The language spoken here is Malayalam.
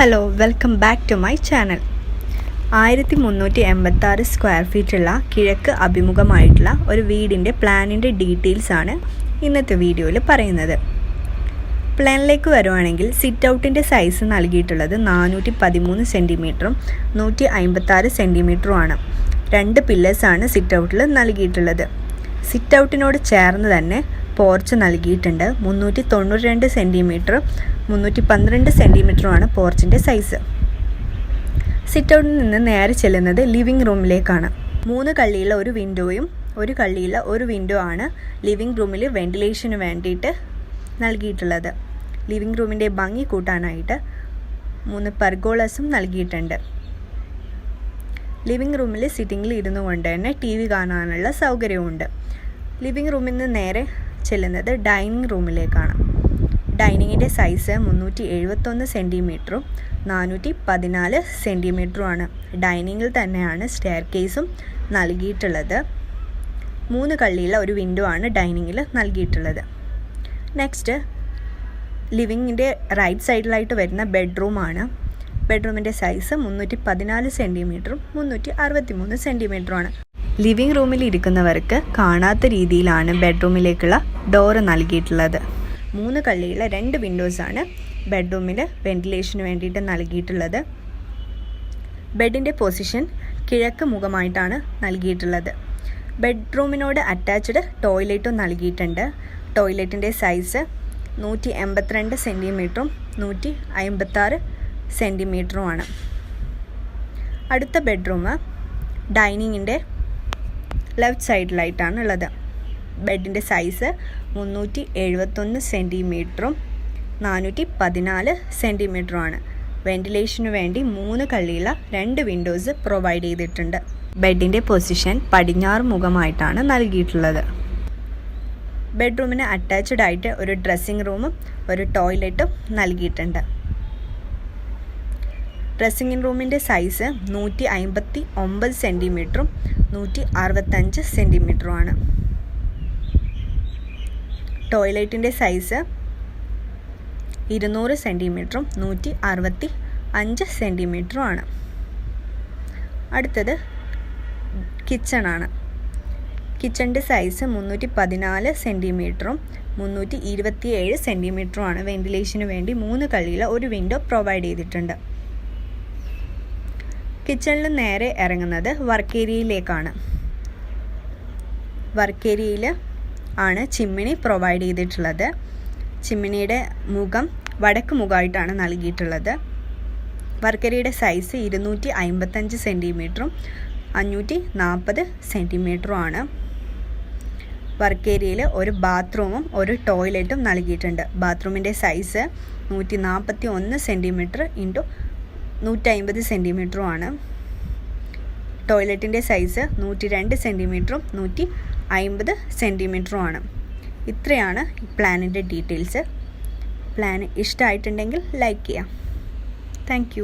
Hello welcome back to my channel ആയിരത്തി മുന്നൂറ്റി എൺപത്തി ആറ് സ്ക്വയർ ഫീറ്റുള്ള കിഴക്ക് അഭിമുഖമായിട്ടുള്ള ഒരു വീടിന്റെ പ്ലാനിന്റെ ഡീറ്റെയിൽസ് ആണ് ഇന്നത്തെ വീഡിയോയിൽ പറയുന്നത്. പ്ലാനിലേക്ക് വരുവാണെങ്കിൽ സിറ്റ് ഔട്ടിന്റെ സൈസ് നൽകിയിട്ടുള്ളത് നാനൂറ്റി പതിമൂന്ന് സെന്റിമീറ്ററും നൂറ്റി അമ്പത്താറ് സെന്റിമീറ്ററുമാണ് രണ്ട് പില്ലേഴ്സാണ് സിറ്റ് ഔട്ടിൽ നൽകിയിട്ടുള്ളത്. സിറ്റ് ഔട്ടിനോട് ചേർന്ന് തന്നെ പോർച്ച് നൽകിയിട്ടുണ്ട് മുന്നൂറ്റി തൊണ്ണൂറ്റി രണ്ട് സെന്റിമീറ്റർ മുന്നൂറ്റി പന്ത്രണ്ട് സെന്റിമീറ്ററുമാണ് പോർച്ചിന്റെ സൈസ്. സിറ്റ് ഔട്ടിൽ നിന്ന് നേരെ ചെല്ലുന്നത് ലിവിംഗ് റൂമിലേക്കാണ്. മൂന്ന് കള്ളിയുള്ള ഒരു വിൻഡോയും ഒരു കള്ളിയുള്ള ഒരു വിൻഡോ ആണ് ലിവിംഗ് റൂമിൽ വെന്റിലേഷന് വേണ്ടിയിട്ട് നൽകിയിട്ടുള്ളത്. ലിവിംഗ് റൂമിന്റെ ഭംഗി കൂട്ടാനായിട്ട് മൂന്ന് പെർഗോളസും നൽകിയിട്ടുണ്ട്. ലിവിംഗ് റൂമിൽ സിറ്റിങ്ങിൽ ഇരുന്നു കൊണ്ട് തന്നെ ടി വി കാണാനുള്ള സൗകര്യമുണ്ട് ലിവിംഗ് റൂമിൽ നിന്ന് നേരെ ചെല്ലുന്നത് ഡൈനിങ് റൂമിലേക്കാണ്. ഡൈനിങ്ങിന്റെ സൈസ് മുന്നൂറ്റി എഴുപത്തൊന്ന് സെന്റിമീറ്ററും നാനൂറ്റി പതിനാല് സെന്റിമീറ്ററുമാണ്. ഡൈനിങ്ങിൽ തന്നെയാണ് സ്റ്റെയർ കേസും നൽകിയിട്ടുള്ളത്. മൂന്ന് കള്ളിയുള്ള ഒരു വിൻഡോ ആണ് ഡൈനിങ്ങിൽ നൽകിയിട്ടുള്ളത്. നെക്സ്റ്റ് ലിവിങ്ങിന്റെ റൈറ്റ് സൈഡിലായിട്ട് വരുന്ന ബെഡ്റൂമാണ് ബെഡ്റൂമിന്റെ സൈസ് മുന്നൂറ്റി പതിനാല് സെന്റിമീറ്ററും മുന്നൂറ്റി അറുപത്തി മൂന്ന് സെന്റിമീറ്ററുമാണ്. ലിവിംഗ് റൂമിൽ ഇരിക്കുന്നവർക്ക് കാണാത്ത രീതിയിലാണ് ബെഡ്റൂമിലേക്കുള്ള ഡോറ് നൽകിയിട്ടുള്ളത്. മൂന്ന് കള്ളിയുള്ള രണ്ട് വിൻഡോസാണ് ബെഡ്റൂമിൽ വെന്റിലേഷന് വേണ്ടിയിട്ട് നൽകിയിട്ടുള്ളത്. ബെഡിന്റെ പൊസിഷൻ കിഴക്ക് മുഖമായിട്ടാണ് നൽകിയിട്ടുള്ളത്. ബെഡ്റൂമിനോട് അറ്റാച്ച്ഡ് ടോയ്ലറ്റും നൽകിയിട്ടുണ്ട്. ടോയ്ലറ്റിന്റെ സൈസ് നൂറ്റി എൺപത്തിരണ്ട് സെന്റിമീറ്ററും നൂറ്റി അമ്പത്താറ് സെന്റിമീറ്ററുമാണ് അടുത്ത ബെഡ്റൂം ഡൈനിങ്ങിന്റെ ലെഫ്റ്റ് സൈഡിലായിട്ടാണ് ഉള്ളത്. ബെഡിന്റെ സൈസ് മുന്നൂറ്റി എഴുപത്തൊന്ന് സെന്റിമീറ്ററും നാനൂറ്റി പതിനാല് സെന്റിമീറ്ററുമാണ്. വെന്റിലേഷന് വേണ്ടി മൂന്ന് കള്ളിയുള്ള രണ്ട് വിൻഡോസ് പ്രൊവൈഡ് ചെയ്തിട്ടുണ്ട്. ബെഡിന്റെ പൊസിഷൻ പടിഞ്ഞാറ് മുഖമായിട്ടാണ് നൽകിയിട്ടുള്ളത്. ബെഡ്റൂമിന് അറ്റാച്ച്ഡ് ആയിട്ട് ഒരു ഡ്രസ്സിംഗ് റൂമും ഒരു ടോയ്ലറ്റും നൽകിയിട്ടുണ്ട്. ഡ്രസ്സിംഗ് റൂമിന്റെ സൈസ് നൂറ്റി അമ്പത്തി ഒമ്പത് സെന്റിമീറ്ററും നൂറ്റി അറുപത്തഞ്ച് സെന്റിമീറ്ററുമാണ്. ടോയ്ലറ്റിന്റെ സൈസ് ഇരുന്നൂറ് സെന്റിമീറ്ററും നൂറ്റി അറുപത്തി അഞ്ച് സെന്റിമീറ്ററുമാണ്. അടുത്തത് കിച്ചണാണ്. കിച്ചണിന്റെ സൈസ് മുന്നൂറ്റി പതിനാല് സെന്റിമീറ്ററും മുന്നൂറ്റി ഇരുപത്തിയേഴ് സെന്റിമീറ്ററുമാണ്. വെന്റിലേഷന് വേണ്ടി മൂന്ന് കള്ളിയിൽ ഒരു വിൻഡോ പ്രൊവൈഡ് ചെയ്തിട്ടുണ്ട്. കിച്ചണിൽ നേരെ ഇറങ്ങുന്നത് വർക്ക് ഏരിയയിലേക്കാണ്. വർക്ക് ഏരിയയിൽ ആണ് ചിമ്മിണി പ്രൊവൈഡ് ചെയ്തിട്ടുള്ളത്. ചിമ്മിണിയുടെ മുഖം വടക്ക് മുഖമായിട്ടാണ് നൽകിയിട്ടുള്ളത്. വർക്കരയുടെ സൈസ് ഇരുന്നൂറ്റി അമ്പത്തഞ്ച് സെന്റിമീറ്ററും അഞ്ഞൂറ്റി നാൽപ്പത് സെന്റിമീറ്ററും ആണ്. ഏരിയയിൽ ഒരു ബാത്റൂമും ഒരു ടോയ്ലറ്റും നൽകിയിട്ടുണ്ട്. ബാത്റൂമിന്റെ സൈസ് നൂറ്റി നാൽപ്പത്തി ഒന്ന് സെന്റിമീറ്റർ ഇന്റു നൂറ്റമ്പത് സെന്റിമീറ്ററുമാണ് ടോയ്ലറ്റിന്റെ സൈസ് നൂറ്റി രണ്ട് സെന്റിമീറ്ററും നൂറ്റി അമ്പത് സെന്റിമീറ്ററുമാണ് ഇത്രയാണ് പ്ലാനിന്റെ ഡീറ്റെയിൽസ്. പ്ലാൻ ഇഷ്ടമായിട്ടുണ്ടെങ്കിൽ ലൈക്ക് ചെയ്യാം താങ്ക്